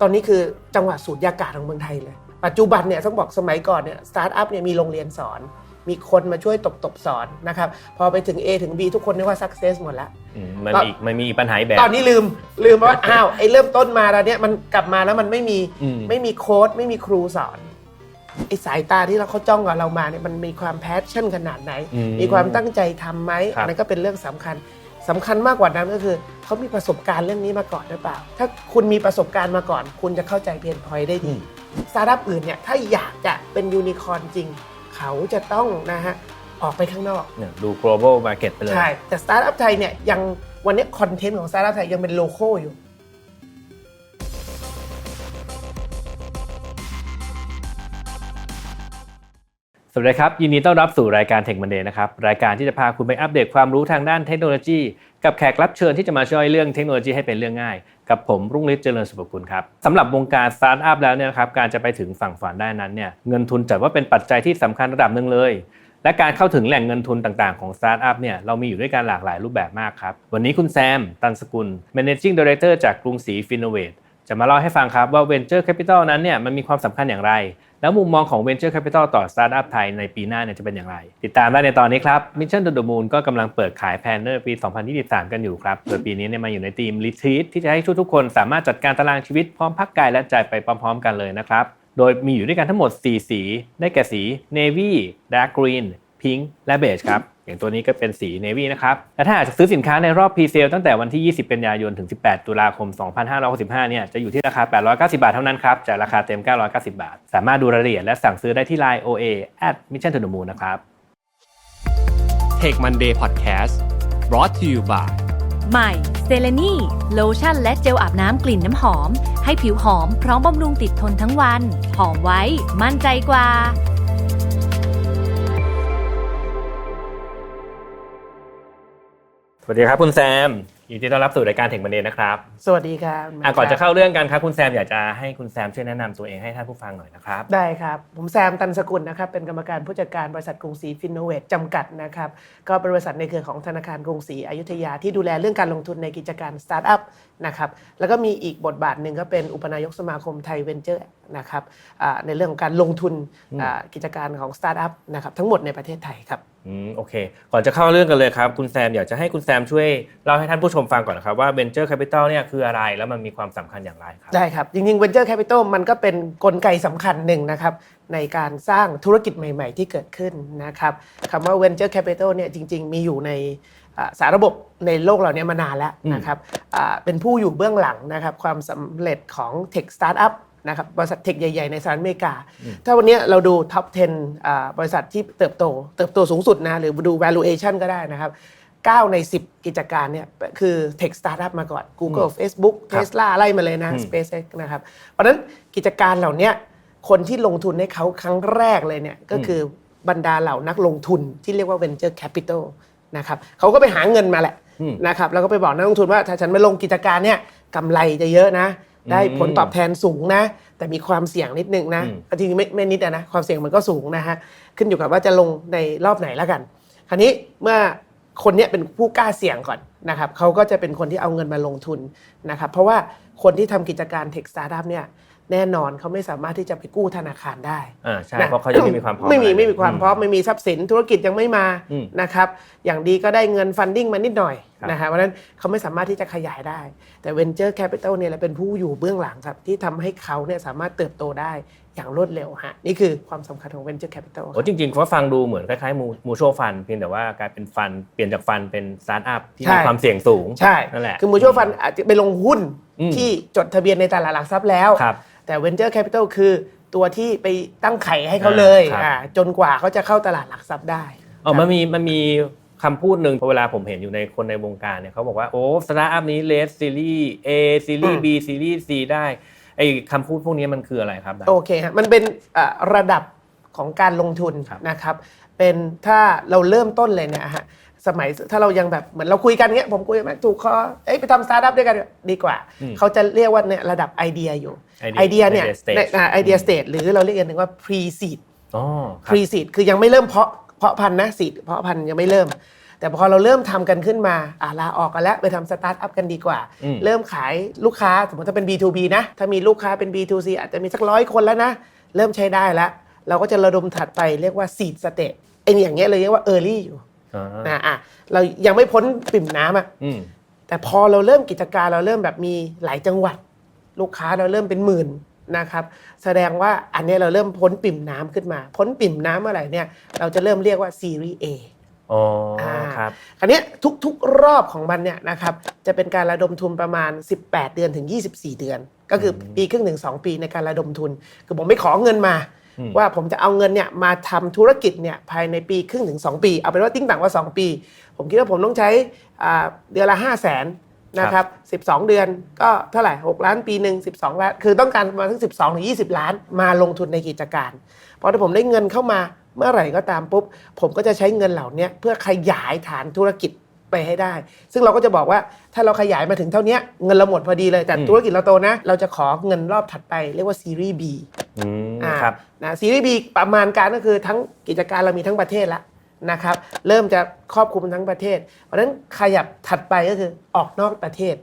ตอนนี้คือจังหวัดสูตรยากาศของเมืองไทยเลย ปัจจุบันเนี่ยต้องบอกสมัยก่อนเนี่ยสตาร์ทอัพเนี่ยมีโรงเรียนสอน มีคนมาช่วยตบตบๆสอนนะครับ พอไปถึง A ถึง B ทุกคนนึกว่า success หมดแล้วอืมมันมีมันมีปัญหาอีกแบบ ตอนนี้ลืมลืมว่าอ้าวไอ้เริ่มต้นมาแล้วเนี่ยมันกลับมาแล้วมันไม่มีอืมไม่มีโค้ดไม่มีครูสอนไอ้สายตาที่เราเขาจ้องกับเรามาเนี่ยมันมีความแพชชั่นขนาดไหนอืมมีความตั้งใจทำไหมครับอันนั้นก็เป็นเรื่องสำคัญ สำคัญมากกว่านั้นก็คือเขามีประสบการณ์เรื่องนี้มาก่อนหรือเปล่า ถ้าคุณมีประสบการณ์มาก่อน คุณจะเข้าใจเพนพอยได้ดีสตาร์ทอัพอื่นเนี่ยถ้าอยากจะเป็นยูนิคอร์นจริง เขาจะต้องนะฮะออกไปข้างนอกเนี่ยดู global market ไปเลย ใช่ แต่สตาร์ทอัพไทยเนี่ยยังวันนี้คอนเทนต์ของสตาร์ทอัพไทยยังเป็นโลโก้อยู่ สวัสดีครับ ยินดีต้อนรับสู่รายการ Tech Monday นะครับ รายการที่จะพาคุณไปอัปเดตความรู้ทางด้านเทคโนโลยี กับแขกรับเชิญที่จะมาช่วยเรื่องเทคโนโลยีให้เป็นเรื่องง่าย กับผมรุ่งฤทธิ์เจริญสุภกุลครับสำหรับวงการสตาร์ทอัพแล้วเนี่ยนะครับการจะไปถึงฝั่งฝันได้นั้นเนี่ยเงินทุนจัดว่าเป็นปัจจัยที่สำคัญระดับหนึ่งเลย และการเข้าถึงแหล่งเงินทุนต่างๆของสตาร์ทอัพเนี่ยเรามีอยู่ด้วยกันหลากหลายรูปแบบมากครับวันนี้คุณแซมตันสกุล Managing Director จากกรุงศรีฟินโนเวท จะมาเล่าให้ฟังครับว่า Venture Capital นั้นเนี่ยมันมีความสำคัญอย่างไร แล้วมุมมองของ Venture Capital ต่อสตาร์ทอัพไทยในปีหน้าเนี่ยจะเป็นอย่างไร ติดตามได้ในตอนนี้ครับ Mission to the Moon ก็กำลังเปิดขายแพนเนอร์ปี 2023 กันอยู่ครับโดยปีนี้เนี่ยมาอยู่ในทีม Retreat ที่จะให้ทุกๆคนสามารถจัดการตารางชีวิตพร้อมพักกายและใจไปพร้อม ๆ กันเลยนะครับโดยมีอยู่ด้วยกันทั้งหมด 4 สี ได้แก่สี Navy Dark Green Pink และ Beige ครับ อย่างตัวนี้ก็เป็นสี Navy นะครับ และถ้าหากจะซื้อสินค้าในรอบ Pre-sale ตั้งแต่วันที่ 20 กันยายน ถึง 18 ตุลาคม 2565 เนี่ย จะอยู่ที่ราคา 890 บาทเท่านั้นครับ จากราคาเต็ม 990 บาท สามารถดูรายละเอียดและสั่งซื้อได้ที่ Line OA at Mission to the Moon นะครับ Take Monday Podcast brought to you by ใหม่เซเลนีโลชั่นและเจลอาบน้ำกลิ่นน้ำหอม ให้ผิวหอมพร้อมบำรุงติดทนทั้งวัน หอมไว้ มั่นใจกว่า สวัสดีครับคุณแซมยินดีต้อนรับสู่รายการ Tech Monday นะครับ สวัสดีครับอะก่อนจะเข้าเรื่องกันครับคุณแซมอยากจะให้คุณแซมช่วยแนะนำตัวเองให้ท่านผู้ฟังหน่อยนะครับ ได้ครับ ผมแซมตันสกุลนะครับ เป็นกรรมการผู้จัดการบริษัทกรุงศรีฟินโนเวทจำกัดนะครับ ก็เป็นบริษัทในเครือของธนาคารกรุงศรีอยุธยาที่ดูแลเรื่องการลงทุนในกิจการสตาร์ทอัพนะครับ แล้วก็มีอีกบทบาทหนึ่งก็เป็นอุปนายกสมาคมไทยเวนเจอร์นะครับอ่าในเรื่องของการลงทุนอ่ากิจการของสตาร์ทอัพนะครับทั้งหมดในประเทศไทยครับ อืมโอเค ก่อนจะเข้าเรื่องกันเลยครับ คุณแซมอยากจะให้คุณแซมช่วยเล่าให้ท่านผู้ชมฟังก่อนนะครับว่า Venture Capital เนี่ยคืออะไรแล้วมันมีความสำคัญอย่างไรครับ ได้ครับ จริงๆ Venture Capital มันก็เป็นกลไกสำคัญหนึ่งนะครับ ในการสร้างธุรกิจใหม่ ๆ ที่เกิดขึ้นนะครับคำว่า Venture Capital เนี่ยจริง ๆ มีอยู่ในอ่าสารระบบในโลกเราเนี่ยมานานแล้วนะครับอ่าเป็นผู้อยู่เบื้องหลังนะครับความสำเร็จของ Tech Startup นะครับบริษัทเทคใหญ่ ๆ ในสหรัฐอเมริกา ถ้าวันนี้เราดู Top 10อ่าบริษัทที่เติบโต เติบโตสูงสุดนะหรือดู valuation ก็ได้นะครับ 9 ใน 10 กิจการเนี่ยคือ Tech Startup มาก่อน Google Facebook ครับ Tesla ไล่มาเลยนะอืม SpaceX นะครับ เพราะฉะนั้นกิจการเหล่าเนี้ยคนที่ลงทุนให้เขาครั้งแรกเลยเนี่ยก็คือบรรดาเหล่านักลงทุนที่เรียกว่า Venture Capital นะครับเขาก็ไปหาเงินมาแหละอืมนะครับแล้วก็ไปบอกนักลงทุนว่าถ้าฉันไม่ลงกิจการเนี่ยกำไรจะเยอะนะ ได้ผลตอบแทนสูงนะ แต่มีความเสี่ยงนิดนึงนะอืมจริงๆไม่ไม่นิดอะนะความเสี่ยงมันก็สูงนะฮะขึ้นอยู่กับว่าจะลงในรอบไหนแล้วกัน คราวนี้เมื่อคนเนี้ยเป็นผู้กล้าเสี่ยงก่อนนะครับเขาก็จะเป็นคนที่เอาเงินมาลงทุนนะครับเพราะว่าคนที่ทำกิจการเทคสตาร์ทอัพเนี่ย แน่นอนเขาไม่สามารถที่จะไปกู้ธนาคารได้อ่าใช่นะ เพราะเขายังไม่มีความพร้อมไม่มีอะรไม่มีความพร้อมไม่มีทรัพย์สินธุรกิจยังไม่มาอืม นะครับอย่างดีก็ได้เงินฟันดิ้งมานิดหน่อยครับ นะฮะเพราะฉะนั้นเขาไม่สามารถที่จะขยายได้ แต่ Venture Capital เนี่ยแหละเป็นผู้อยู่เบื้องหลังครับที่ทำให้เขาเนี่ยสามารถเติบโตได้อย่างรวดเร็วฮะนี่คือความสำคัญของ Venture Capital โอ้จริงๆเขาฟังดูเหมือนคล้ายๆมูมูชัวฟันเพียงแต่ว่ากลายเป็นฟันเปลี่ยนจากฟันเป็นสตาร์ทอัพที่ใช่ มีความเสี่ยงสูง ใช่นั่นแหละคือมูชัวฟันอาจจะไปลงหุ้นอืม ที่จดทะเบียนในตลาดหลักทรัพย์แล้ว ครับ แต่ Venture Capital คือตัวที่ไปตั้งไข่ให้เขาเลยครับ อ่าจนกว่าเขาจะเข้าตลาดหลักทรัพย์ได้ อ๋อมันมีมันมีคำพูดหนึ่งเวลาผมเห็นอยู่ในคนในวงการเนี่ยเขาบอกว่าโอ้สตาร์ทอัพนี้เลสซีรีส์ A ซีรีอืส์ ม B ซีรีส์ C ได้ไอ้คำพูดพวกนี้มันคืออะไรครับ โอเคฮะมันเป็นอ่าระดับของการลงทุนครับนะครับ เป็นถ้าเราเริ่มต้นเลยเนี่ยฮะสมัยถ้าเรายังแบบเหมือนเราคุยกันเงี้ยผมคุยกันถูกคอเอ้ยไปทำสตาร์ทอัพด้วยกันดีกว่าอืมเขาจะเรียกว่าเนี่ยระดับไอเดียอยู่ idea ไอเดียเนี่ย idea stage ไอเดียสเตจหรือเราเรียกกันหนึ่งว่า pre seed อ๋อครับ pre seed คือยังไม่เริ่มเพาะเพาะพันธุ์นะ seed เพาะพันธุ์ยังไม่เริ่ม แต่พอเราเริ่มทำกันขึ้นมาอ่าลาออกกันแล้วไปทำสตาร์ทอัพกันดีกว่าอืมเริ่มขายลูกค้าสมมติถ้าเป็น B2B นะถ้ามีลูกค้าเป็น B2C อาจจะมีสักร้อยคนแล้วนะเริ่มใช้ได้แล้ว เราก็จะระดมถัดไปเรียกว่า seed stage ไอ้นี่อย่างเงี้ยเลยเรียกว่า early อยู่อ่า นะอะเรายังไม่พ้นปิ่มน้ำอะอืมแต่พอเราเริ่มกิจการเราเริ่มแบบมีหลายจังหวัด ลูกค้าเราเริ่มเป็นหมื่นนะครับ แสดงว่าอันเนี้ยเราเริ่มพ้นปิ่มน้ำขึ้นมา พ้นปิ่มน้ำเมื่อไหร่เนี่ยเราจะเริ่มเรียกว่าซีรีส์ A อ๋ออ่า ครับ คราวเนี้ยทุกๆรอบของมันเนี่ยนะครับจะเป็นการระดมทุนประมาณ 18 เดือนถึง 24 เดือน ก็คือปีครึ่งถึง2ปีในการระดมทุน คือผมไม่ขอเงินมาอืม ว่าผมจะเอาเงินเนี่ยมาทำธุรกิจเนี่ยภายในปีครึ่งถึง 2 ปี เอาเป็นว่าติ้งต่างว่า 2 ปี ผมคิดว่าผมต้องใช้อ่าเดือนละ5 0 0แสนนะครับ 12 เดือนก็เท่าไหร่ 6 ล้านปีหนึ่ง12 ล้าน คือต้องการประมาณทั้ง 12ถึง20 ล้านมาลงทุนในกิจการ พอถ้าผมได้เงินเข้ามาเมื่อไหร่ก็ตามปุ๊บ ผมก็จะใช้เงินเหล่านี้เพื่อขยายฐานธุรกิจ ไปให้ได้ ซึ่งเราก็จะบอกว่าถ้าเราขยายมาถึงเท่านี้เงินเราหมดพอดีเลยแต่อืมธุรกิจเราโตนะ เราจะขอเงินรอบถัดไปเรียกว่าซีรีส์ B อืมอ่าครับนะซีรีส์ B ประมาณการก็คือทั้งกิจการเรามีทั้งประเทศแล้วนะครับเริ่มจะครอบคลุมทั้งประเทศ เพราะฉะนั้นขยับถัดไปก็คือออกนอกประเทศ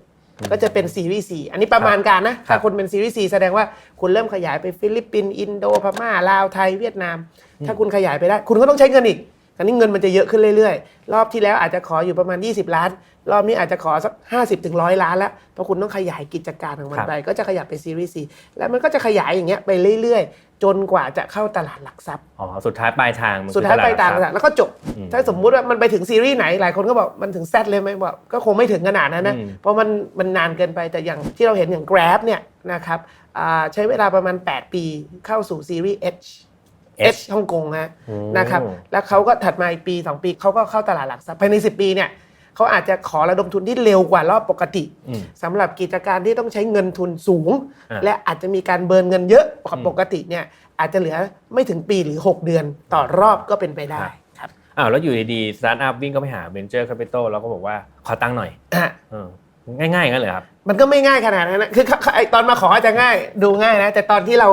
ก็จะเป็นซีรีส์ C อันนี้ประมาณการนะครัถ้าบคุณเป็นซีรีส์ C แสดงว่าคุณเริ่มขยายไปฟิลิปปินส์อินโดพม่าลาวไทยเวียดนาม ถ้าคุณขยายไปได้ คุณก็ต้องใช้เงินอีก คราวนี้เงินมันจะเยอะขึ้นเรื่อยๆ รอบที่แล้วอาจจะขออยู่ประมาณ 20 ล้าน รอบนี้อาจจะขอสัก 50ถึง100ล้านแล้วเพราะคุณต้องขยายกิจการของมันครับไป ก็จะขยับไปซีรีส์ C แล้วมันก็จะขยายอย่างเงี้ยไปเรื่อยๆ จนกว่าจะเข้าตลาดหลักทรัพย์ อ๋อ สุดท้ายปลายทางมันคือสุดท้ายไปตามลดหลักทรัพย์แล้วก็จบอืมถ้าสมมุติว่ามันไปถึงซีรีส์ไหน หลายคนก็บอกมันถึงแซดเลยไหมบอกก็คงไม่ถึงขนาดนั้นนะอืมเพราะมันมันนานเกินไป แต่อย่างที่เราเห็นอย่าง Grab เนี่ยนะครับอ่าใช้เวลาประมาณ 8 ปีเข้าสู่ซีรีส์ H H ฮ่องกงนะโอ้นะครับแล้วเขาก็ถัดมาอีกปี 2 ปีเขาก็เข้าตลาดหลักทรัพย์ภายใน 10 ปีเนี่ยเขาอาจจะขอระดมทุนที่เร็วกว่ารอบปกติอืมสำหรับกิจการที่ต้องใช้เงินทุนสูงอะและอาจจะมีการเบิร์นเงินเยอะกว่าอืมปกติเนี่ยอาจจะเหลือไม่ถึงปีหรือ 6 เดือนต่อรอบก็เป็นไปได้ครับครับอ้าวแล้วอยู่ดีๆสตาร์ทอัพวิ่งเข้าไปหา Venture Capital แล้วก็บอกว่าขอตั้งค์หน่อยอะเออง่ายๆอย่างนั้นเลยครับ มันก็ไม่ง่ายขนาดนั้นนะคือไอตอนมาขออาจจะง่ายดูง่ายนะ แต่ตอนที่เรา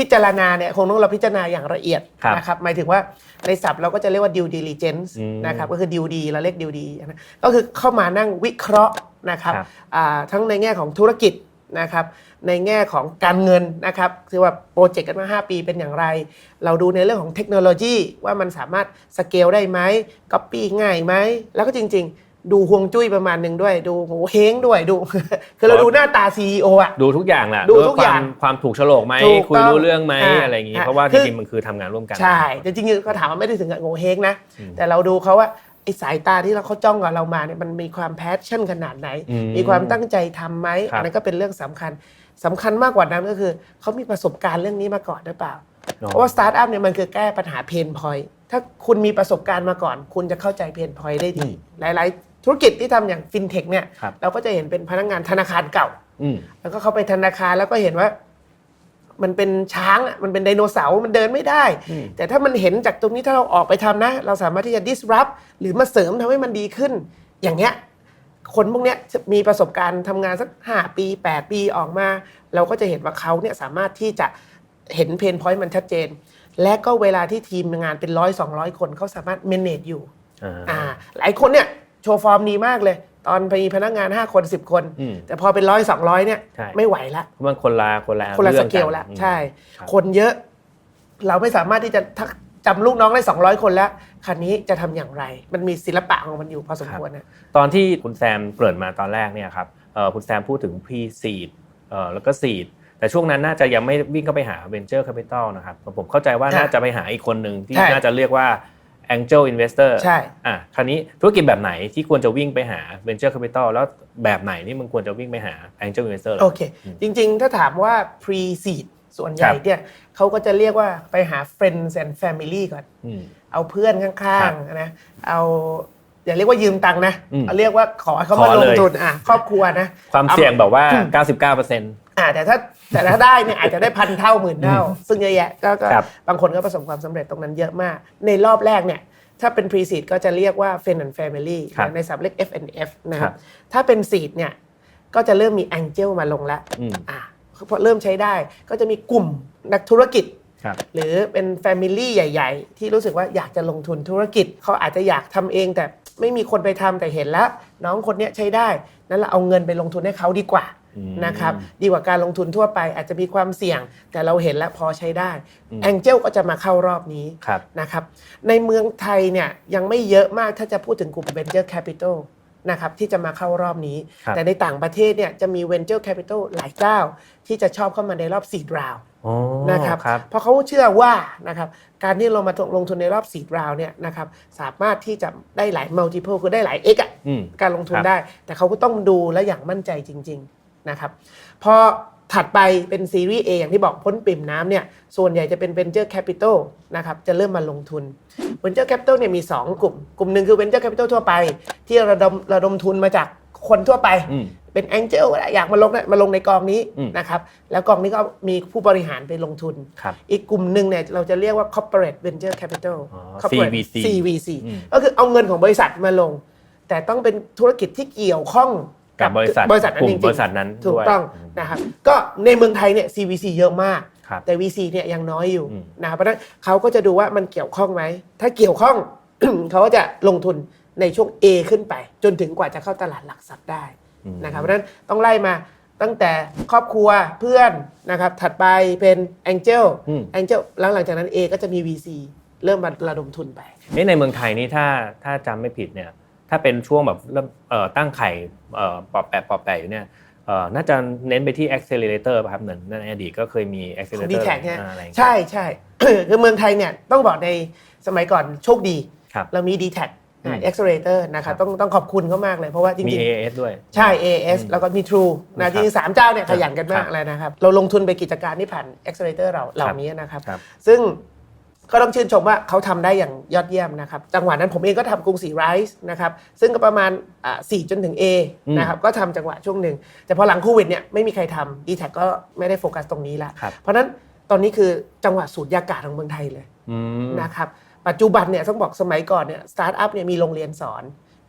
พิจารณาเนี่ยคงต้องเราพิจารณาอย่างละเอียดครับนะครับหมายถึงว่าในศัพท์เราก็จะเรียกว่า due diligence อืมนะครับก็คือ due d เราเรียก due d นะก็คือเข้ามานั่งวิเคราะห์นะครับครับ อ่าทั้งในแง่ของธุรกิจนะครับในแง่ของการเงินนะครับคือว่าโปรเจกต์กันมา 5 ปีเป็นอย่างไร เราดูในเรื่องของเทคโนโลยีว่ามันสามารถสเกลได้ไหมก๊อปปี้ง่ายไหมแล้วก็จริง ๆ ดูฮวงจุ้ยประมาณหนึ่งด้วย ดูโหเฮงด้วยดู คือเราดูหน้าตา CEO อะดูทุกอย่างแหละดูทุกอย่างวความถูกโฉลกไหมถูกคุยต้องรู้เรื่องไหมอ่าอะไรอย่างงี้อ่าเพราะว่าจคือริงๆมันคือทำงานร่วมกัน ใช่แต่จริงๆก็ถามว่าไม่ได้ถึงกับโงเฮงนะ แต่เราดูเขาว่าไอ้สายตาที่เราเขาจ้องกับเรามาเนี่ยมันมีความแพชชั่นขนาดไหนอืมมีความตั้งใจทำไหมครับอันนั้นก็เป็นเรื่องสำคัญสำคัญมากกว่านั้นก็คือเขามีประสบการณ์เรื่องนี้มาก่อนหรือเปล่า เพราะว่าสตาร์ทอัพเนี่ยมันคือแก้ปัญหาเพนพอยต์ถ้าคุณมีประสบการณ์มาก่อน คุณจะเข้าใจเพนพอยต์ได้ดี หลาย ๆ ธุรกิจที่ทำอย่างฟินเทคเนี่ยครับ เราก็จะเห็นเป็นพนักงานธนาคารเก่า อืมแล้วก็เข้าไปธนาคารแล้วก็เห็นว่า มันเป็นช้างอะมันเป็นไดโนเสาร์มันเดินไม่ได้ อืม แต่ถ้ามันเห็นจากตรงนี้ถ้าเราออกไปทำนะ เราสามารถที่จะ disrupt หรือมาเสริมทำให้มันดีขึ้น อย่างเงี้ยคนพวกเนี้ยจะมีประสบการณ์ทำงานสัก 5 ปี 8 ปีออกมา เราก็จะเห็นว่าเขาเนี่ยสามารถที่จะเห็นเพนพอยต์มันชัดเจน และก็เวลาที่ทีมงานเป็นร้อยสองร้อยคนเขาสามารถ manage อยู่ อ่า อ่าหลายคนเนี่ย โชว์ฟอร์มดีมากเลย ตอนมีพนักงาน 5 คน 10 คน อืม แต่พอเป็นร้อยสองร้อยเนี่ย ใช่ ไม่ไหวละ เพราะมันคนละคนละคนละสรื่องเกลนแล้วอืมใช่ครับคนเยอะ เราไม่สามารถที่จะทักจำลูกน้องได้ 200 คนแล้วคันนี้จะทำอย่างไร มันมีศิลปะของมันอยู่พอสมควรนะ ตอนที่คุณแซมเกริ่นมาตอนแรกเนี่ยครับเอ่อคุณแซมพูดถึง pre seed เอ่อแล้วก็ seed แต่ช่วงนั้นน่าจะยังไม่วิ่งเข้าไปหา venture capital นะครับผมเข้าใจว่าใช่น่าจะไปหาอีกคนหนึ่งที่ใช่ น่าจะเรียกว่า angel investor ใช่อะคราวนี้ธุรกิจแบบไหนที่ควรจะวิ่งไปหา venture capital แล้วแบบไหนที่มันควรจะวิ่งไปหา angel investor ล่ะโอเค จริง ๆ ถ้าถามว่า pre seed ส่วนใหญ่ครับเนี่ยเขาก็จะเรียกว่าไปหา friends and family ก่อนอืมเอาเพื่อนข้างครับๆนะเอา อย่าเรียกว่ายืมตังค์นะอืมเอาเรียกว่าขอให้เขาขมาอลเลงยทุนอะครอบครัวนะ ความเสี่ยงแบบว่า 99%อ่าแต่ถ้าแต่ถ้าได้เนี่ยอาจจะได้พันเท่าหมื่นเท่า ซึ่งเยอะแยะก็ก็ครับบางคนก็ประสบความสำเร็จตรงนั้นเยอะมาก ในรอบแรกเนี่ยถ้าเป็น pre seed ก็จะเรียกว่า friend and family ครับในศัพท์เรียก F F นะคครัรับบถ้าเป็น seed เนี่ยก็จะเริ่มมี angel มาลงแล้วอืมอ่าพอเริ่มใช้ได้ก็จะมีกลุ่มนักธุรกิจครับหรือเป็น Family ใหญ่ ๆ ที่รู้สึกว่าอยากจะลงทุนธุรกิจ เขาอาจจะอยากทำเองแต่ ไม่มีคนไปทำแต่เห็นแล้ว น้องคนเนี้ยใช้ได้นั้นเราเอาเงินไปลงทุนให้เขาดีกว่าอืมนะครับดีกว่าการลงทุนทั่วไปอาจจะมีความเสี่ยง แต่เราเห็นแล้วพอใช้ได้อืมแองเจลก็จะมาเข้ารอบนี้ครับนะครับในเมืองไทยเนี่ยยังไม่เยอะมากถ้าจะพูดถึงกลุ่ม Venture Capital นะครับที่จะมาเข้ารอบนี้ ครับ แต่ในต่างประเทศเนี่ยจะมี Venture Capital หลายเจ้า ที่จะชอบเข้ามาในรอบ seed round อ๋อนะครับ ครับ เพราะเขาเชื่อว่านะครับการที่เรามาลงทุนในรอบ seed round เนี่ยนะครับสามารถที่จะได้หลาย multiple คือได้หลาย x อะ อืม การลงทุนครับ ได้ แต่เขาก็ต้องดูและอย่างมั่นใจจริง ๆ นะครับ พอ ถัดไปเป็นซีรีส์ A อย่างที่บอกพ้นปิ่มน้ำเนี่ยส่วนใหญ่จะเป็น Venture Capital นะครับจะเริ่มมาลงทุน Venture Capital เนี่ยมี 2 กลุ่ม กลุ่มหนึ่งคือ Venture Capital ทั่วไป ที่ระดมระดมทุนมาจากคนทั่วไปอืมเป็น Angel อยากมาลงเนี่ยมาลงในกองนี้อืมนะครับแล้วกองนี้ก็มีผู้บริหารไปลงทุนครับอีกกลุ่มหนึ่งเนี่ยเราจะเรียกว่า corporate venture capital อ๋อ corporate CVC CVC อืมก็คือเอาเงินของบริษัทมาลง แต่ต้องเป็นธุรกิจที่เกี่ยวข้อง กับบริษัทบริษัทนั้นกลุ่จมริงๆบริษัทนั้นถูกด้วยต้องอืมนะครับก็ในเมืองไทยเนี่ย CVC เยอะมากครับแต่ VC เนี่ยยังน้อยอยู่อืมนะครับเพราะฉะนั้นเขาก็จะดูว่ามันเกี่ยวข้องไหม ถ้าเกี่ยวข้องเขาก็จะลงทุนในช่วง A ขึ้นไป จนถึงกว่าจะเข้าตลาดหลักทรัพย์ได้อืมนะครับเพราะฉะนั้นต้องไล่มาตั้งแต่ครอบครัวเพื่อนนะครับถัดไปเป็น Angel อืม Angel แล้วหลังจากนั้น A ก็จะมี VC เริ่มมาระดมทุนไปเอ๊ะในเมืองไทยนี่ถ้าถ้าจำไม่ผิดเนี่ย ถ้าเป็นช่วงแบบเริ่มเอ่อตั้งไข่เอ่อปอบแปะปอบแปะอยู่เนี่ยเอ่อน่าจะเน้นไปที่ accelerator ป่ะครับเหมือนในอดีตก็เคยมีของ accelerator ดีแท็กเนี่ยอ่าอะไรอย่างเงี้ยใช่ใช่คือเมืองไทยเนี่ยต้องบอกในสมัยก่อนโชคดีครับเรามี d t แท็อืม Accelerator นะครัครับบต้องต้องขอบคุณเขามากเลยเพราะว่าจมีริง AAS ด้วยๆใช่ AS แล้วก็มี True ครันะบที่สามเจ้าเนี่ยขยันกันมาคกรับเลยนะครับ เราลงทุนไปกิจการที่ผ่าน Accelerator เราเหล่านี้นะครับครับซึ่ง ก็ต้องชื่นชมว่าเขาทำได้อย่างยอดเยี่ยมนะครับจังหวะนั้นผมเองก็ทำกรุงศรีไรซ์นะครับซึ่งก็ประมาณอ่า4จนถึง A อืมนะครับก็ทำจังหวะช่วงหนึ่ง แต่พอหลังโควิดเนี่ยไม่มีใครทำ d t แทก็ไม่ได้โฟกัสตรงนี้ละครับเพราะฉะนั้นตอนนี้คือจังหวะสูตรยากาศของเมืองไทยเลยอืมนะครับปัจจุบันเนี่ยต้องบอกสมัยก่อนเนี่ยสตาร์ทอัพเนี่ยมีโรงเรียนสอน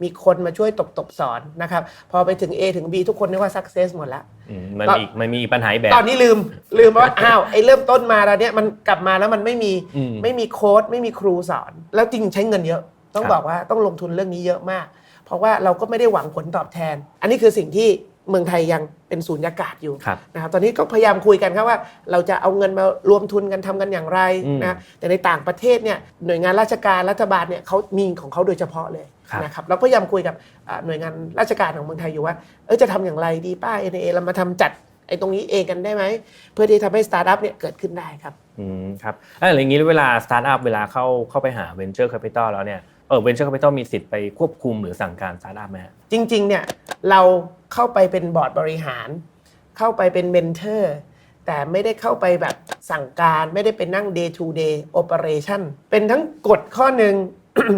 มีคนมาช่วยตบตบๆสอนนะครับพอไปถึง A ถึง B ทุกคนนึกว่า success หมดแล้วอืมมันก็มีมันมีปัญหาอีกแบบ ตอนนี้ลืมลืมว่า อ้าวไอ้เริ่มต้นมาแล้วเนี่ยมันกลับมาแล้วมันไม่มีอืม ไม่มีโค้ดไม่มีครูสอน แล้วจริงใช้เงินเยอะ ต้องครับ บอกว่าต้องลงทุนเรื่องนี้เยอะมาก เพราะว่าเราก็ไม่ได้หวังผลตอบแทน อันนี้คือสิ่งที่ เมืองไทยยังเป็นศูนยากาศอยู่ครับนะครับตอนนี้ก็พยายามคุยกันครับว่า เราจะเอาเงินมารวมทุนกันทำกันอย่างไรอืมนะแต่ในต่างประเทศเนี่ยหน่วยงานราชการรัฐบาลเนี่ยเขามีของเขาโดยเฉพาะเลยครับนะครับเราพยายามคุยกับอ่าหน่วยงานราชการของเมืองไทยอยู่ว่าเออจะทำอย่างไรดีป้า NA เรามาทำจัดไอ้ตรงนี้เองกันได้ไหมเพื่อที่ทำให้สตาร์ทอัพเนี่ยเกิดขึ้นได้ครับอืมครับแล้วอย่างนี้เวลาสตาร์ทอัพเวลาเข้าเข้าไปหา venture capital แล้วเนี่ย เออ venture capital มีสิทธิ์ไปควบคุมหรือสั่งการสตาร์ทอัพไหมฮะจริง ๆ เนี่ยเราเข้าไปเป็นบอร์ดบริหาร เข้าไปเป็นเมนเทอร์แต่ไม่ได้เข้าไปแบบสั่งการไม่ได้เป็นนั่ง day to day operation เป็นทั้งกฎข้อหนึ่ง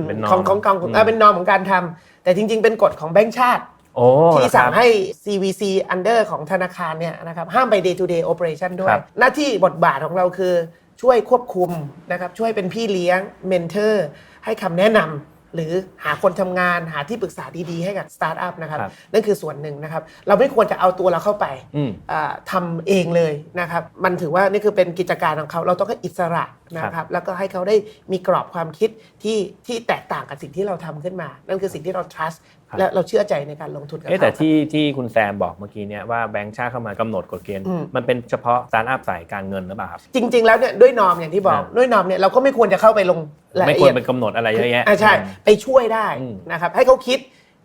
เป็นนอร์มของของกองอืมเอ่อเป็นนอมของการทำแต่จริง ๆ เป็นกฎของแบงก์ชาติโอ้ที่สั่งเหรอครับให้ CVC under ของธนาคารเนี่ยนะครับห้ามไป day to day operation ด้วคยรับหน้าที่บทบาทของเราคือช่วยควบคุมนะครับช่วยเป็นพี่เลี้ยงเมนเทอร์ ให้คำแนะนำหรือหาคนทำงานหาที่ปรึกษาดีๆ ให้กับสตาร์ทอัพนะครับครับนั่นคือส่วนหนึ่งนะครับ เราไม่ควรจะเอาตัวเราเข้าไปอืมอ่าทำาเองเลยนะครับ มันถือว่านี่คือเป็นกิจการของเขาเราต้องให้อิสระนะครับ แล้วก็ให้เขาได้มีกรอบความคิดที่ที่แตกต่างกับสิ่งที่เราทำขึ้นมา นั่นคือสิ่งที่เรา trust ครับและเราเชื่อใจในการลงทุนกับเอ๊ะเขาแต่ที่ที่คุณแซมบอกเมื่อกี้เนี่ยว่าแบงก์ชาติเข้ามากำหนดกฎเกณฑ์อืมมันเป็นเฉพาะสตาร์ทอัพสายการเงินหรือเปล่าครับ จริง ๆ แล้วเนี่ยด้วยนอมอย่างที่บอกครับด้วยนอมเนี่ยเราก็ไม่ควรจะเข้าไปลงราย ไม่ละควรเอียดเป็นกำหนดอะไรเยอะแยะอ่าใช่ ไปช่วยได้อืมนะครับ ให้เขาคิด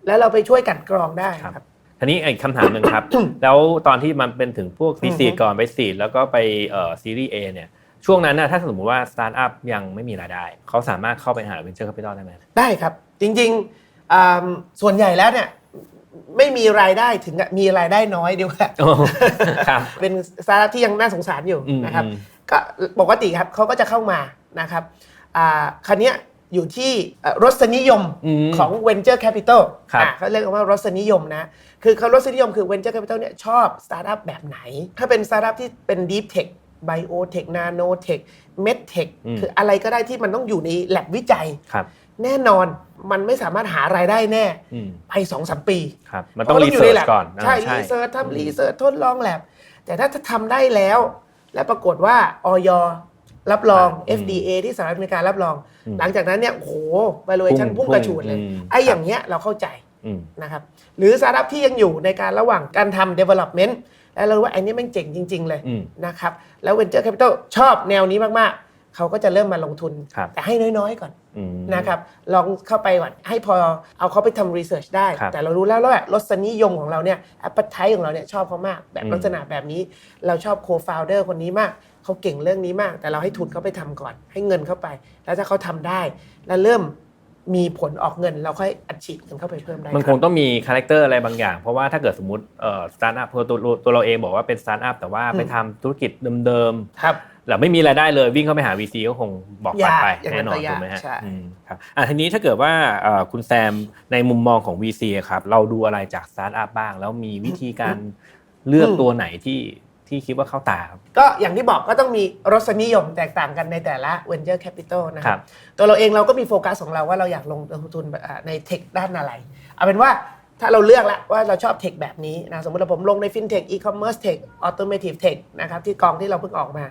แล้วเราไปช่วยกลันกรองได้ครับครับทีนี้อีกคำถามหนึ่งครับ แล้วตอนที่มันเป็นถึงพวกอือ VC ฮึก่อนไปซีดแล้วก็ไปเอ่อซีรีส์ A เนี่ยช่วงนั้นนะถ้าสมมติว่าสตาร์ทอัพยังไม่มีรายได้ เขาสามารถเข้าไปหา venture capital ได้ไหมได้ครับ จริงๆอ่าส่วนใหญ่แล้วเนี่ยไม่มีรายได้ถึงกับมีรายได้น้อยดีกว่าโอ้ครับเป็นสตาร์ทอัพที่ยังน่าสงสารอยู่อืมนะครับอืมก็ปกติครับเขาก็จะเข้ามานะครับอ่า คันเนี้ยอยู่ที่เอ่อรสนิยมอืมของ Venture Capital ครับอ่าเขาเรียกว่ารสนิยมนะ คือเขารสนิยมคือ Venture Capital เนี่ยชอบสตาร์ทอัพแบบไหน ถ้าเป็นสตาร์ทอัพที่เป็น Deep Tech Biotech Nanotech Medtech อืมคืออะไรก็ได้ที่มันต้องอยู่ใน lab วิจัยครับแน่นอนมันไม่สามารถหารายได้แน่อืมไปสองสามปีครับมันต้องพาะรียู่เสิในร์ช lab ก่อน ใช่อ่ารีเสิร์ชทำรีเสิร์ชทดลองแลบแต่ถ้าทำได้แล้ว และปรากฏว่าออย รับรองครับอืม FDA ที่สหรัฐอเมริการับรองอืมหลังจากนั้นเนี่ยโอ้โห valuation พุ่งกระฉูดเลยอืมไอ้อย่างเงี้ยเราเข้าใจอืมนะครับหรือสตาร์ทอัพที่ยังอยู่ในการระหว่างการทำ development แล้วเรารู้ว่าไอ้นี่แม่งเจ๋งจริง ๆ เลยอืมนะครับแล้ว venture capital ชอบแนวนี้มากๆ เขาก็จะเริ่มมาลงทุนครับแต่ให้น้อย ๆ ก่อนอืมนะครับลองเข้าไปก่อนให้พอเอาเขาไปทำ research ได้ครับแต่เรารู้แล้วว่า รสนิยมของเราเนี่ย appetite ของเราเนี่ยชอบเขามาก แบบอืมลักษณะแบบนี้เราชอบ co-founder คนนี้มาก เขาเก่งเรื่องนี้มาก แต่เราให้ทุนเขาไปทำก่อน ให้เงินเข้าไป แล้วถ้าเขาทำได้ แล้วเริ่มมีผลออกเงิน เราค่อยอัดฉีดเงินเข้าไปเพิ่มได้มันคครังบต้องมีคาแรคเตอร์อะไรบางอย่าง เพราะว่าถ้าเกิดสมมติเอ่อสตาร์ทอัพตัวตัวตัวเราเองบอกว่าเป็นสตาร์ทอัพแต่ว่าไปทำธุรกิจเดิมครับๆแล้วไม่มีรายได้เลยวิ่งเข้าไปหา VC ก็คงบอกปัดไปยากอย่างนั้แน่นนอนก็ยากถูกไหมฮะใช่อืมครับอะทีนี้ถ้าเกิดว่าเอ่อคุณแซมในมุมมองของ VC อะครับเราดูอะไรจากสตาร์ทอัพบ้าง แล้วมีวิธีการเลือกตัวไหนที่ ที่คิดว่าเข้าตาครับ ก็อย่างที่บอกก็ต้องมีรสนิยมแตกต่างกันในแต่ละ venture capital นะคครัรับบตัวเราเองเราก็มีโฟกัสของเราว่าเราอยากลงทุนอ่าในเทคด้านอะไร เอาเป็นว่าถ้าเราเลือกแล้วว่าเราชอบเทคแบบนี้นะสมมติว่าผมลงใน fintech e-commerce tech automotive tech นะครับที่กองที่เราเพิ่งออกมา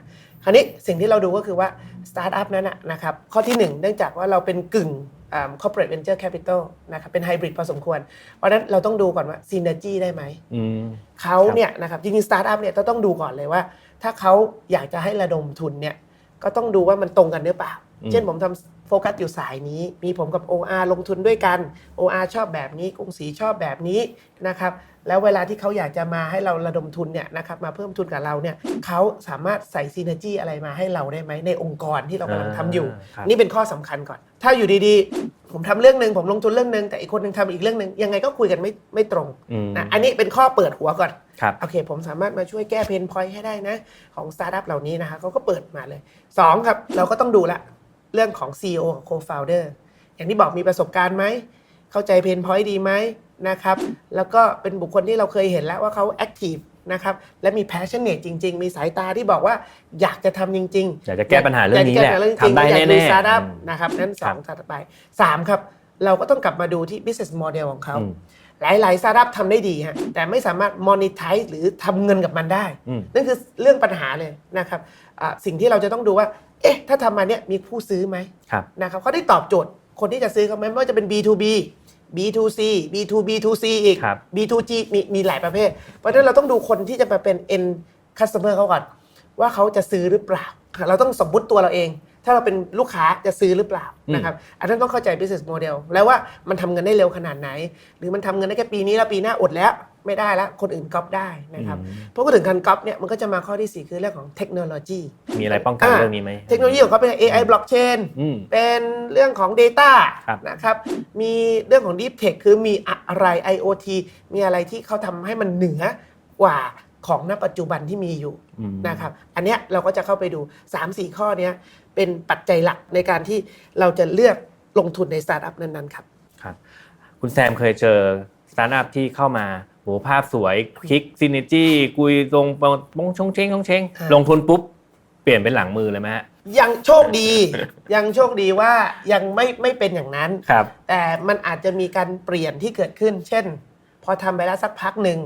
คราวนี้สิ่งที่เราดูก็คือว่าสตาร์ทอัพนั้นนะนะครับข้อที่หนึ่งเนื่องจากว่าเราเป็นกึ่งอ่า corporate venture capital นะครับเป็นไฮบริดพอสมควร เพราะฉะนั้นเราต้องดูก่อนว่า synergy ได้ไหมอืมเขาเนี่ยนะครับจริงๆสตาร์ทอัพเนี่ยต้องดูก่อนเลยว่า ถ้าเขาอยากจะให้ระดมทุนเนี่ยก็ต้องดูว่ามันตรงกันหรือเปล่าอืมเช่นผมทำ โฟกัสอยู่สายนี้ มีผมกับ OR ลงทุนด้วยกัน OR ชอบแบบนี้กรุงศรีชอบแบบนี้นะครับแล้วเวลาที่เขาอยากจะมาให้เราระดมทุนเนี่ยนะครับมาเพิ่มทุนกับเราเนี่ยเขาสามารถใส่ซีเนจีอะไรมาให้เราได้ไหมในองค์กรที่เรากำลังทำอยู่ ครับ นี่เป็นข้อสำคัญก่อน ถ้าอยู่ดีๆ ผมทำเรื่องหนึ่งผมลงทุนเรื่องหนึ่งแต่อีกคนหนึ่งทำอีกเรื่องหนึ่งยังไงก็คุยกันไม่ไม่ตรงอืมนะอันนี้เป็นข้อเปิดหัวก่อน ครับ โอเค ผมสามารถมาช่วยแก้เพนพอยต์ให้ได้นะ ของสตาร์ทอัพเหล่านี้นะคะเขาก็เปิดมาเลย 2 ครับ เราก็ต้องดูละ เรื่องของ CEO กับ Co-founder อย่างที่บอกมีประสบการณ์ไหม เข้าใจเพนพอยต์ดีไหมนะครับ แล้วก็เป็นบุคคลที่เราเคยเห็นแล้วว่าเขาแอคทีฟนะครับ และมี passionate จริง ๆ มีสายตาที่บอกว่าอยากจะทำจริง ๆ อยากจะแก้ปัญหาเรื่องนี้ยากแหละจก้ปัญาเรื่องจริงทำได้อยากแน่ดูๆสตาร์ทอัพอืมนะครับ นั่นสครัอบงถัดไปสามครับ เราก็ต้องกลับมาดูที่ business model ของเขาอืม หลาย ๆ สตาร์ทอัพทำได้ดีฮะแต่ไม่สามารถ monetize หรือทำเงินกับมันได้ อืม นั่นคือเรื่องปัญหาเลยนะครับอ่าสิ่งที่เราจะต้องดูว่า เอ๊ะ ถ้าทำมาเนี้ยมีผู้ซื้อไหมครับ นะครับเขาได้ตอบโจทย์คนที่จะซื้อเขาไหมไม่ว่าจะเป็น B2B B2C B2B2C อีก ครับ B2G มีมีหลายประเภท เพราะฉะนั้นเราต้องดูคนที่จะมาเป็น end customer เขาก่อน ว่าเขาจะซื้อหรือเปล่า เราต้องสมมุติตัวเราเอง ถ้าเราเป็นลูกค้าจะซื้อหรือเปล่าอืมนะครับอันนั้นต้องเข้าใจ business model แล้วว่ามันทำเงินได้เร็วขนาดไหน หรือมันทำเงินได้แค่ปีนี้แล้วปีหน้าอดแล้วไม่ได้แล้วคนอื่นก๊อปได้นะครับอืมเพราะพูดถึงการก๊อปเนี่ยมันก็จะมาข้อที่ 4 คือเรื่องของเทคโนโลยี มีอะไรป้องกันเรื่องนี้ไหมเทคโนโลยีของเขาเป็น AI blockchain อืมเป็นเรื่องของ Data ครับนะครับมีเรื่องของ Deep Tech คือมีอะไร IoT มีอะไรที่เขาทำให้มันเหนือกว่าของณปัจจุบันที่มีอยู่อืมนะครับอันเนี้ยเราก็จะเข้าไปดู 3-4 ข้อเนี้ย เป็นปัจจัยหลักในการที่เราจะเลือกลงทุนในสตาร์ทอัพนั้นๆครับครับ คุณแซมเคยเจอสตาร์ทอัพที่เข้ามาโหภาพสวยคลิกซินจี้คุยตรงปงชงเชงชงเชงฮะลงทุนปุ๊บเปลี่ยนเป็นหลังมือเลยไหมฮะยังโชคดี ยังโชคดีว่ายังไม่ไม่เป็นอย่างนั้นครับ แต่มันอาจจะมีการเปลี่ยนที่เกิดขึ้น เช่น พอทำไปแล้วสักพักหนึ่ง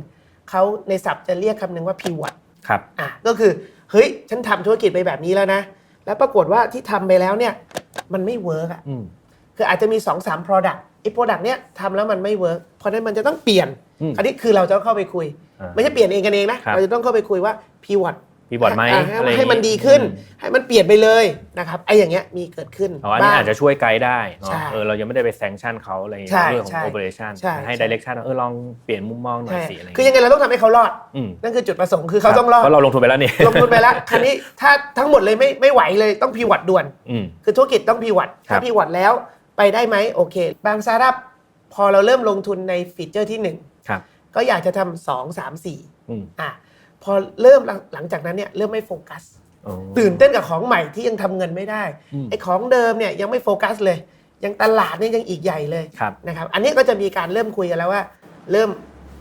เขาในศัพท์จะเรียกคำหนึ่งว่า pivot ครับอะก็คือเฮ้ยฉันทำธุรกิจไปแบบนี้แล้วนะ แล้วปรากฏว่าที่ทำไปแล้วเนี่ย มันไม่เวิร์กอะอืมคืออาจจะมี2-3 3 product ไอ้ product เนี้ยทำแล้วมันไม่เวิร์กเพราะฉะนั้นมันจะต้องเปลี่ยน อืม อันนี้คือเราจะต้องเข้าไปคุย อ่าไม่ใช่เปลี่ยนเองกันเองนะ ครับ เราจะต้องเข้าไปคุยว่า pivot มีบอร์ดไหมอ่าอะไรอย่างงี้ให้มันดีขึ้นอืมให้มันเปลี่ยนไปเลยนะครับไอ้อย่างเงี้ยมีเกิดขึ้นอ๋ออันนี้บ้งอาจจะช่วยไกด์ได้เนาะใช่เออเรายังไม่ได้ไปแซงชั่นเขาอะไรอย่างเงี้ใช่ยเรื่องของใช่โอเปอเรชั่นใช่ให้ใช่ ดิเรกชันเออลองเปลี่ยนมุมมองหน่อยใช่สิอะไรอย่างคือเงี้ยยังไงเราต้องทำให้เขารอด อืมนั่นคือจุดประสงค์คือเขาต้องรอด เพราะเราลงทุนไปแล้วนี่ลงทุนไปแล้วคราวนี้ถ้าทั้งหมดเลยไม่ไม่ไหวเลยต้องพีวัดด่วน อืม คือธุรกิจต้องพีวัดครัถ้าบพีวัดแล้วไปได้ไหมโอเค บางสตาร์ทอัพพอเราเริ่มลงทุนในฟีเจอร์ที่ ครับ1 ก็อยากจะทำสองสามสี่อืม อะ พอเริ่มหลังหลังจากนั้นเนี่ยเริ่มไม่โฟกัสอ๋อตื่นเต้นกับของใหม่ที่ยังทำเงินไม่ได้อืมไอ้ของเดิมเนี่ยยังไม่โฟกัสเลย ยังตลาดเนี่ยยังอีกใหญ่เลยครับนะครับอันนี้ก็จะมีการเริ่มคุยกันแล้วว่า เริ่ม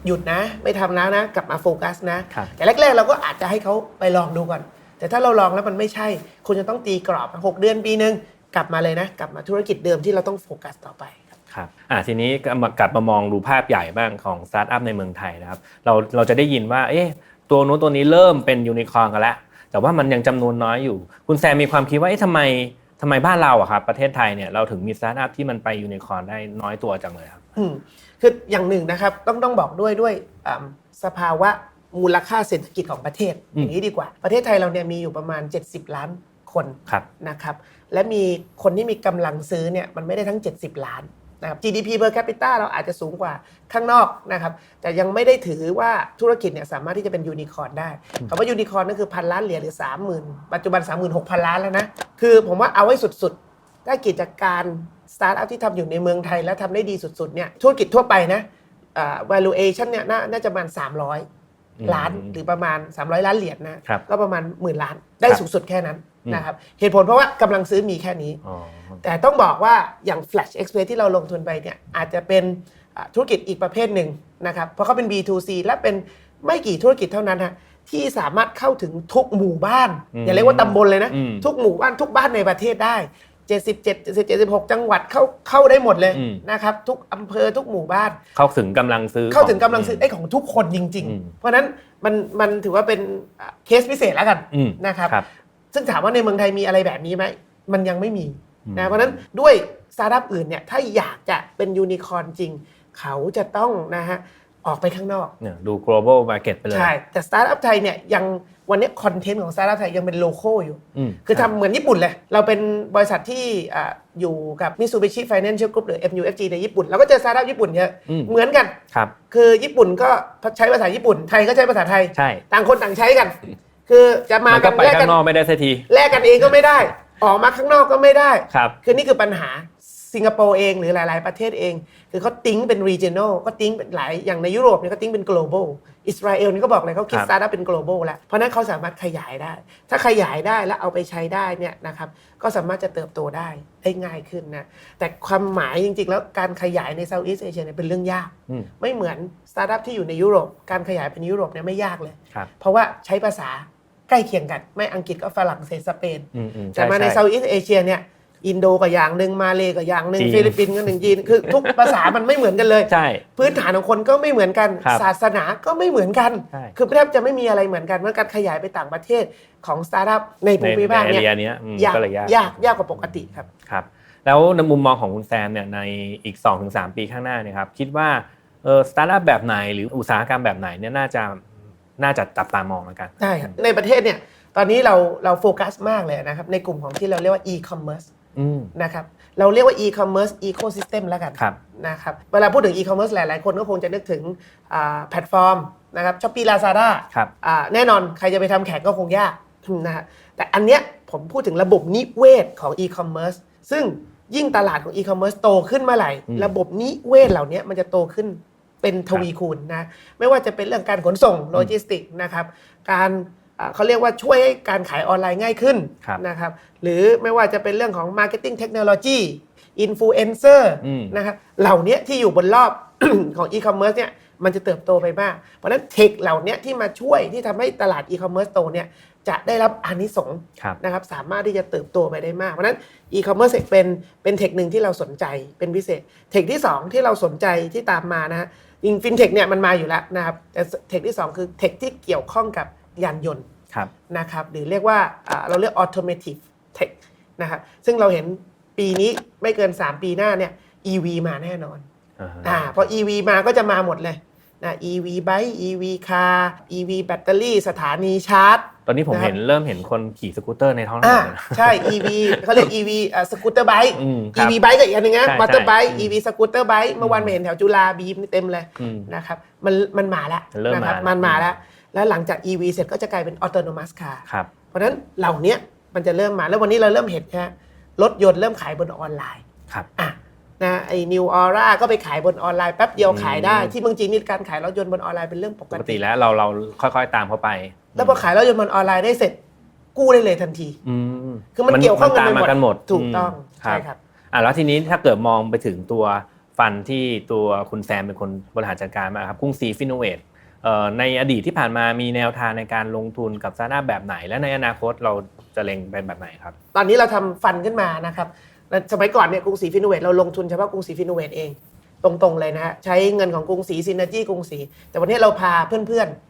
หยุดนะไม่ทำแล้วนะกลับมาโฟกัสนะครับแต่แรกๆเราก็อาจจะให้เขาไปลองดูก่อน แต่ถ้าเราลองแล้วมันไม่ใช่คุณจะต้องตีกรอบ 6 เดือนปีหนึ่งกลับมาเลยนะ กลับมาธุรกิจเดิมที่เราต้องโฟกัสต่อไปครับครับอ่าทีนี้ก็มากลับมามองดูภาพใหญ่บ้างของสตาร์ทอัพในเมืองไทยนะครับเราเราจะได้ยินว่าเอ๊ะ ตัวนู้นตัวนี้เริ่มเป็นยูนิคอร์นกันแล้ว แต่ว่ามันยังจำนวนน้อยอยู่ คุณแซมมีความคิดว่าเอ๊ะทำไมทำไมบ้านเราอะครับประเทศไทยเนี่ยเราถึงมีสตาร์ทอัพที่มันไปยูนิคอร์นได้น้อยตัวจังเลยครับอืมคืออย่างหนึ่งนะครับต้องต้องบอกด้วยด้วยอ่าสภาวะมูลค่าเศรษฐกิจของประเทศอืมอย่างนี้ดีกว่า ประเทศไทยเราเนี่ยมีอยู่ประมาณ 70 ล้านคนครับนะครับและมีคนที่มีกำลังซื้อเนี่ยมันไม่ได้ทั้ง 70 ล้าน นะครับ GDP per capita เราอาจจะสูงกว่าข้างนอกนะครับ แต่ยังไม่ได้ถือว่าธุรกิจเนี่ยสามารถที่จะเป็นยูนิคอร์นได้คำว่ายูนิคอร์นนั่นคือพันล้านเหรียญหรือ 30,000 ปัจจุบัน 36,000 ล้านแล้วนะ คือผมว่าเอาไว้สุดๆ ถ้ากิจการสตาร์ทอัพที่ทำอยู่ในเมืองไทยแล้วทำได้ดีสุดๆเนี่ยธุรกิจทั่วไปนะอ่า valuation เนี่ยนาน่าจะประมาณ 300 ล้านหรือประมาณ 300 ล้านเหรียญนะครับก็ประมาณหมื่นล้านได้ครับสูงสุดแค่นั้นอืมนะครับเหตุผลเพราะว่ากำลังซื้อมีแค่นี้อ๋อ แต่ต้องบอกว่าอย่าง Flash Express ที่เราลงทุนไปเนี่ยอาจจะเป็นอ่าธุรกิจอีกประเภทหนึ่งนะครับ เพราะเขาเป็น B2C และเป็นไม่กี่ธุรกิจเท่านั้นฮะที่สามารถเข้าถึงทุกหมู่บ้านอืมอย่าเรียกว่าตำบลเลยนะอืมทุกหมู่บ้านทุกบ้านในประเทศได้ 77 77 76จังหวัดเข้าเข้าได้หมดเลยอืมนะครับ ทุกอำเภอทุกหมู่บ้าน เข้าถึงกำลังซื้อ เข้าถึงกำลังซื้อมไอ้ของทุกคนจริงอืมๆเพราะฉะนั้นมันมันถือว่าเป็นอ่าเคสพิเศษแล้วกันอืมนะครับครับ ซึ่งถามว่าในเมืองไทยมีอะไรแบบนี้ไหมมันยังไม่มีอืม นะเพราะฉะนั้นด้วยสตาร์ทอัพอื่นเนี่ยถ้าอยากจะเป็นยูนิคอร์นจริง เขาจะต้องนะฮะออกไปข้างนอกเนี่ยดู global market ไปเลย ใช่ แต่สตาร์ทอัพไทยเนี่ยยังวันนี้คอนเทนต์ของสตาร์ทอัพไทยยังเป็นโลโก้อยู่มคือรับทำเหมือนญี่ปุ่นเลย เราเป็นบริษัทที่อ่าอยู่กับ Mitsubishi Financial Group หรือ MUFG ในญี่ปุ่น เราก็เจอสตาร์ทอัพญี่ปุ่นเยอะอืมเหมือนกันครับคือญี่ปุ่นก็ใช้ภาษาญี่ปุ่น ไทยก็ใช้ภาษาไทย ใช่ ต่างคนต่างใช้กัน คือจะมามันกัก็นไปแยกกัข้านงนอกไม่ได้สักทีแลกกันเองก็ไม่ได้ ออกมาข้างนอกก็ไม่ได้ ครับ คือนี่คือปัญหาสิงคโปร์เองหรือหลาย ๆ ประเทศเอง คือเขาติ้งเป็น regional ก็ติ้งเป็นหลายอย่างในยุโรปเนี่ยก็ติ้งเป็น global อิสราเอลนี่ก็บอกเลยเขาคิดครับ สตาร์ทอัพเป็น global แล้ว เพราะฉะนั้นเขาสามารถขยายได้ ถ้าขยายได้แล้วเอาไปใช้ได้เนี่ยนะครับก็สามารถจะเติบโตได้ได้ง่ายขึ้นนะแต่ความหมายจริง ๆ แล้วการขยายใน Southeast Asia เนี่ยเป็นเรื่องยาก อืม ไม่เหมือนสตาร์ทอัพที่อยู่ในยุโรป การขยายเป็นยุโรปเนี่ยไม่ยากเลย ครับ เพราะว่าใช้ภาษา ใกล้เคียงกัน ไม่อังกฤษก็ฝรั่งเศสสเปน อืมอืมแต่มาในช่เซาท์อีสเอเชียเนี่ยอินโดก็อย่างหนึ่งมาเลก็อย่างหนึ่งจีน ฟิลิปปินส์ก็หนึ่งจีนคือ ทุกภาษามันไม่เหมือนกันเลย ใช่ พื้นฐานของคนก็ไม่เหมือนกัน ครับศาสนาก็ไม่เหมือนกัน ใช่ คือแทบจะไม่มีอะไรเหมือนกันเมื่อการขยายไปต่างประเทศของสตาร์ทอัพในภูในมิภาคในเนี่ยเรียเนี้ยอืมยากก็เลยยากยากยากกว่าปกติครับ ครับ แล้วในมุมมองของคุณแซมเนี่ยในอีก 2-3ปีข้างหน้าเนี่ยครับ คิดว่าเออสตาร์ทอัพแบบไหนหรืออุตสาหกรรมแบบไหนเนี่ยน่าจะ น่าจะจับตามองแล้วกันได้ครับในประเทศเนี่ยตอนนี้เราเราโฟกัสมากเลยนะครับในกลุ่มของที่เราเรียกว่า e-commerce อืมนะครับเราเรียกว่า e-commerce ecosystem แล้วกันครับนะครับเวลาพูดถึง e-commerce หลาย ๆ คนก็คงจะนึกถึงอ่าแพลตฟอร์มนะครับช้อปปี้ลาซาด้าครับแน่นอนใครจะไปทำแข่งก็คงยากนะฮะแต่อันเนี้ยผมพูดถึงระบบนิเวศของ e-commerce ซึ่งยิ่งตลาดของ e-commerce โตขึ้นเมื่อไหร่อืมระบบนิเวศเหล่านี้มันจะโตขึ้น เป็นทวีคูณนะไม่ว่าจะเป็นเรื่องการขนส่งโลจิสติกนะครับ การอ่าเขาเรียกว่าช่วยให้การขายออนไลน์ง่ายขึ้นครับนะครับหรือไม่ว่าจะเป็นเรื่องของ Marketing Technology Influencer อืมนะครับเหล่านี้ที่อยู่บนรอบของ e-commerce เนี่ยมันจะเติบโตไปมาก เพราะฉะนั้นเทคเหล่านี้ที่มาช่วยที่ทำให้ตลาด e-commerce โตเนี่ย จะได้รับอานิสงส์ครับนะครับสามารถที่จะเติบโตไปได้มากเพราะฉะนั้น e-commerce เป็นเป็นเทคหนึ่งที่เราสนใจเป็นพิเศษ เทคที่ 2 ที่เราสนใจที่ตามมานะฮะจริงฟินเทคเนี่ยมันมาอยู่แล้วนะครับแต่เทคที่ 2 คือเทคที่เกี่ยวข้องกับยานยนต์ครับนะครับหรือเรียกว่าอ่าเราเรียก automotive tech นะครับซึ่งเราเห็นปีนี้ไม่เกิน 3 ปีหน้าเนี่ย EV มาแน่นอนอ่าฮะอ่าพอ EV มาก็จะมาหมดเลยนะ EV bike EV car EV แบตเตอรี่ สถานีชาร์จตอนนี้ผมนะครับเห็นเริ่มเห็นคนขี่สกูตเตอร์ในท้องถนอ่านนะใช่ EV เขาเรียก EV อ่าสกูตเตอร์ไบค์อืมครับ EV ไบค์ก็อีกอันหนึงนะใช่มอเตอร์ไบค์ใช่ EV สกูตเตอร์ไบค์เมื่อวานไปเห็นแถวจุฬาบีมเต็มเลยอืมนะครับมันมันมาแล้วมันเริ่มนะครัมาแล้วมันมาแล้ว แล้วหลังจาก EV เสร็จก็จะกลายเป็น autonomous car ครับเพราะฉะนั้นเหล่านี้มันจะเริ่มมาแล้ววันนี้เราเริ่มเห็นแค่รถยนต์เริ่มขายบนออนไลน์ครับอะนะไอ้ New Aura ก็ไปขายบนออนไลน์แป๊บเดียวขายได้อืมที่เมืองจีนนี่การขายรถยนต์บนออนไลน์เป็นเรื่องปปกกติติแล้วเราเราค่อยๆตามเขาไป แล้วพอขายรถยนต์บนออนไลน์ได้เสร็จกู้ได้เลยทันทีอืมคือมันเกี่ยวข้องกันตามไปมากันหมดถูกต้องมใช่ครับอะแล้วทีนี้ถ้าเกิดมองไปถึงตัวฟันที่ตัวคุณแซมเป็นคนบริหารจัดการมาครับกรุงศรีฟิโนเวทเอ่อในอดีตที่ผ่านมามีแนวทางในการลงทุนกับสตาร์ทอัพแบบไหน และในอนาคตเราจะเล็งเป็นแบบไหนครับ ตอนนี้เราทำฟันขึ้นมานะครับแล้วสมัยก่อนเนี่ยกรุงศรีฟิโนเวทเราลงทุนเฉพาะกรุงศรีฟิโนเวทเอง ตรงๆเลยนะฮะใช้เงินของกรุงศรีซินเนจี้กรุงศรีแต่วันนี้เราพาเพื่อนๆอ่า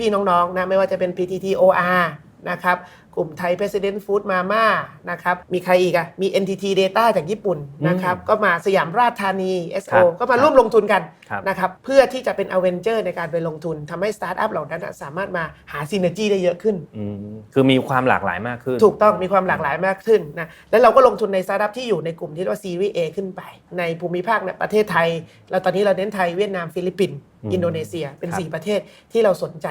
พี่ๆน้องๆนะไม่ว่าจะเป็น PTT OR นะครับกลุ่มไทย President Food Mama นะครับมีใครอีกอะมี NTT Data จากญี่ปุ่นนะครับก็มาสยามราชธานีครั SO บก็มาร่วมลงทุนกันครับ นะครับเพื่อที่จะเป็นอเวนเจอร์ในการไปลงทุนทำให้สตาร์ทอัพเหล่านั้นอะสามารถมาหาซีเนจีได้เยอะขึ้น อืมคือมีความหลากหลายมากขึ้น ถูกต้องมีความหลากหลายมากขึ้นนะแล้วเราก็ลงทุนในสตาร์ทอัพที่อยู่ในกลุ่มที่เรียกว่าซีรีส์ A ขึ้นไป ในภูมิภาคเนี่ยประเทศไทย เราตอนนี้เราเน้นไทยเวียดนามฟิลิปปินส์อืมอินโดนีเซียเป็น ครับ 4 ประเทศที่เราสนใจ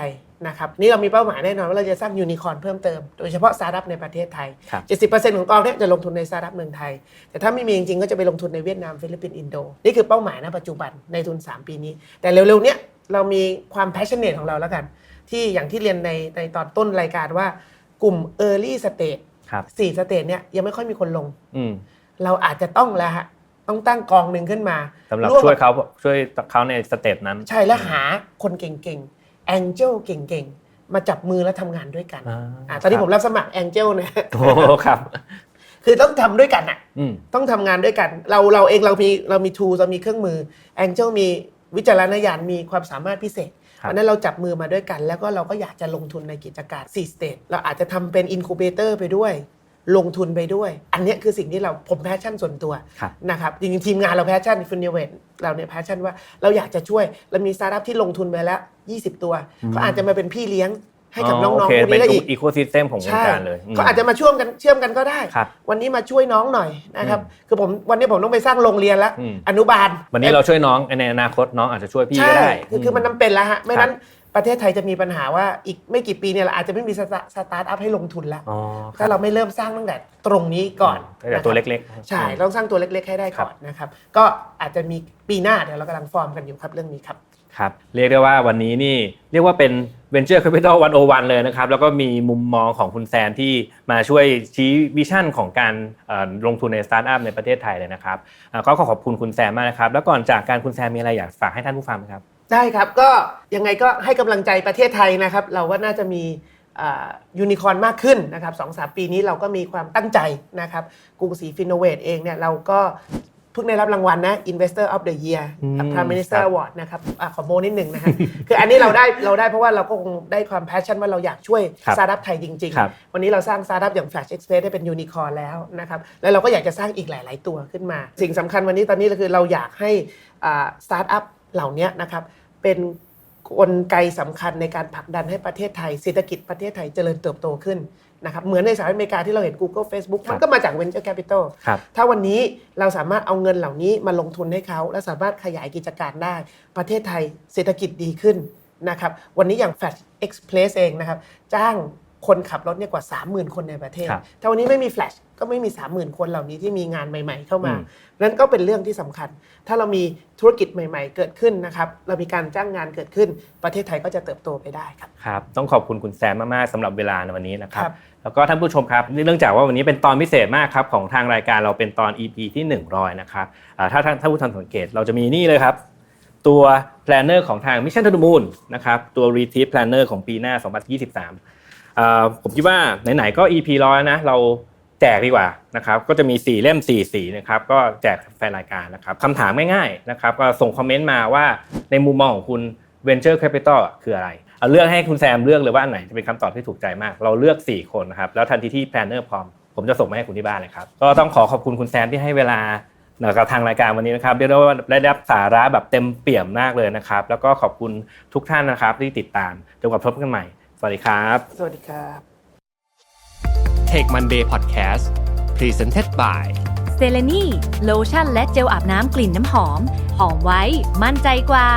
นะครับนี่เรามีเป้าหมายแน่นอนว่าเราจะสร้างยูนิคอร์นเพิ่มเติมโดยเฉพาะสตาร์ทอัพในประเทศไทยครับ70%ของกองเนี่ยจะลงทุนในสตาร์ทอัพเมืองไทย แต่ถ้าไม่มีจริงๆก็จะไปลงทุนในเวียดนามฟิลิปปินส์อินโดนี่คือเป้าหมายณปัจจุบันในทุน 3 ปีนี้ แต่เร็วๆเนี้ยเรามีความ passionate ของเราแล้วกัน ที่อย่างที่เรียนในในตอนต้นรายการว่ากลุ่ม early stage ครับสี่สเตจเนี่ยยังไม่ค่อยมีคนลงอืมเราอาจจะต้องแล้วฮะต้องตั้งกองหนึ่งขึ้นมาสำหรับร่มช่วยกับเขาช่วยเขาในสเต็ปนั้น ใช่แล้วหาคนเก่งๆ แองเจิลเก่งๆ มาจับมือแล้วทำงานด้วยกันอ่าอ่าตอนนี้ครับผมรับสมัครแองเจิลเนี่ยโอ้ครับ คือต้องทำด้วยกันอะ อืม ต้องทำงานด้วยกัน เราเราเองเรามีเรามีทูเรามีเครื่องมือแองเจิลมีวิจารณญาณมีความสามารถพิเศษครับเพราะฉะนั้นเราจับมือมาด้วยกัน แล้วก็เราก็อยากจะลงทุนในกิจการ4สเตจเราอาจจะทำเป็นอินคูเบเตอร์ไปด้วย ลงทุนไปด้วย อันเนี้ยคือสิ่งที่เราผมแพชชั่นส่วนตัวครับนะครับจริงๆทีมงานเราแพชชั่นฟินเนเวตเราเนี่ยแพชชั่นว่าเราอยากจะช่วยเรามีสตาร์ทอัพที่ลงทุนไปแล้ว 20 ตัวเขาอาจจะมาเป็นพี่เลี้ยงให้กับน้องๆโอพเควกนี้ได้อีกอีโคซิสเต็มของวงใช่การเลยมเขาอาจจะมาช่วมกันเชื่อมกันก็ได้ครับวันนี้มาช่วยน้องหน่อยนะครับอืมคือผมวันนี้ผมต้องไปสร้างโรงเรียนแล้วอืมอนุบาล วันนี้เราช่วยน้องในอนาคตน้องอาจจะช่วยพี่ใช่ก็ได้คือคือมันจำเป็นแล้วฮะไม่นั้นครับ ประเทศไทยจะมีปัญหาว่าอีกไม่กี่ปีเนี่ยเราอาจจะไม่มีสตาสตาร์ทอัพให้ลงทุนแล้วอ๋อคถ้ารับเราไม่เริ่มสร้างตั้งแต่ตรงนี้ก่อนตั้งแต่ตัวนะครับเล็กๆ ใช่อืมต้องสร้างตัวเล็ก ๆ ให้ได้ก่อนนะครับ ก็อาจจะมีปีหน้าเดี๋ยวเรากำลังฟอร์มกันอยู่ครับเรื่องนี้ครับ ครับเรียกได้ว่าวันนี้นี่เรียกว่าเป็น Venture Capital 101 เลยนะครับ แล้วก็มีมุมมองของคุณแซนที่มาช่วยชี้วิชั่นของการเอ่อลงทุนในสตาร์ทอัพในประเทศไทยเลยนะครับอ่าก็ขอขอบคุณคุณแซมมากนะครับ แล้วก่อนจากการคุณแซมมีอะไรอยากฝากให้ท่านผู้ฟังไหมครับ ได้ครับก็ยังไงก็ให้กำลังใจประเทศไทยนะครับ เราว่าน่าจะมียูนิคอร์นมากขึ้นนะครับสองสามปีนี้เราก็มีความตั้งใจนะครับกรุงศรีฟินโนเวทเองเนี่ยเราก็เพิ่งได้รับรางวัลนะ Investor of the Year อืม Prime Minister ครับ Award นะครับอะขอโมนิดหนึ่งนะฮะ คืออันนี้เราได้เราได้เพราะว่าเราก็คงได้ความแพชชั่นว่าเราอยากช่วยครับสตาร์ทอัพไทยจริงครับๆวันนี้เราสร้างสตาร์ทอัพอย่าง Flash Express ได้เป็นยูนิคอร์นแล้วนะครับ แล้วเราก็อยากจะสร้างอีกหลาย ๆ ตัวขึ้นมา สิ่งสำคัญวันนี้ตอนนี้ก็คือเราอยากให้สตาร์ทอัพ เหล่านี้นะครับเป็นกลไกสำคัญในการผลักดันให้ประเทศไทยเศรษฐกิจประเทศไทยเจริญเติบโตขึ้นนะครับเหมือนในสหรัฐอเมริกาที่เราเห็น Google Facebook ครับมันก็มาจาก Venture Capital ครับถ้าวันนี้เราสามารถเอาเงินเหล่านี้มาลงทุนให้เขา และสามารถขยายกิจการได้ ประเทศไทยเศรษฐกิจดีขึ้นนะครับวันนี้อย่าง Flash Express เองนะครับจ้างคนขับรถเนี่ยกว่า 30,000 คนในประเทศครับถ้าวันนี้ไม่มี Flash ก็ไม่มี 30,000 คนเหล่านี้ที่มีงานใหม่ ๆ เข้ามาอืมนั้นก็เป็นเรื่องที่สำคัญ ถ้าเรามีธุรกิจใหม่ ๆ เกิดขึ้นนะครับ เรามีการจ้างงานเกิดขึ้น ประเทศไทยก็จะเติบโตไปได้ครับ ครับ ต้องขอบคุณคุณแซมมากๆสำหรับเวลาในวันนี้นะครับครับแล้วก็ท่านผู้ชมครับเนื่องจากว่าวันนี้เป็นตอนพิเศษมากครับของทางรายการเราเป็นตอน EP ที่ 100 นะครับอ่าถ้าท่านท่านผู้ชมสังเกตเราจะมีนี่เลยครับตัว planner ของทาง Mission to the Moon นะครับตัว Retreat Planner ของปีหน้า 2023อ่าผมคิดว่าไหนๆก็ EP ร้อยนะเรา แจกดีกว่านะครับก็จะมี 4 เล่ม4สีนะครับก็แจกแฟนรายการนะครับคำถามง่ายๆนะครับก็ส่งคอมเมนต์มาว่าในมุมมองของคุณ Venture Capital อะคืออะไร เอาเลือกให้คุณแซมเลือกเลยว่าอันไหนจะเป็นคำตอบที่ถูกใจมาก เราเลือก 4 คนนะครับแล้วทันทีที่ Planner พร้อมผมจะส่งมาให้คุณที่บ้านเลยครับก็ต้องขอขอบคุณคุณแซมที่ให้เวลากับทางรายการวันนี้นะครับเรียกได้ว่าได้รับสาระแบบเต็มเปี่ยมมากเลยนะครับ แล้วก็ขอบคุณทุกท่านนะครับที่ติดตามจนกว่าพบกันใหม่ สวัสดีครับ สวัสดีครับ Tech Monday Podcast Presented by เซเลนีโลชั่นและเจลอาบน้ำกลิ่นน้ำหอม หอมไว้ มั่นใจกว่า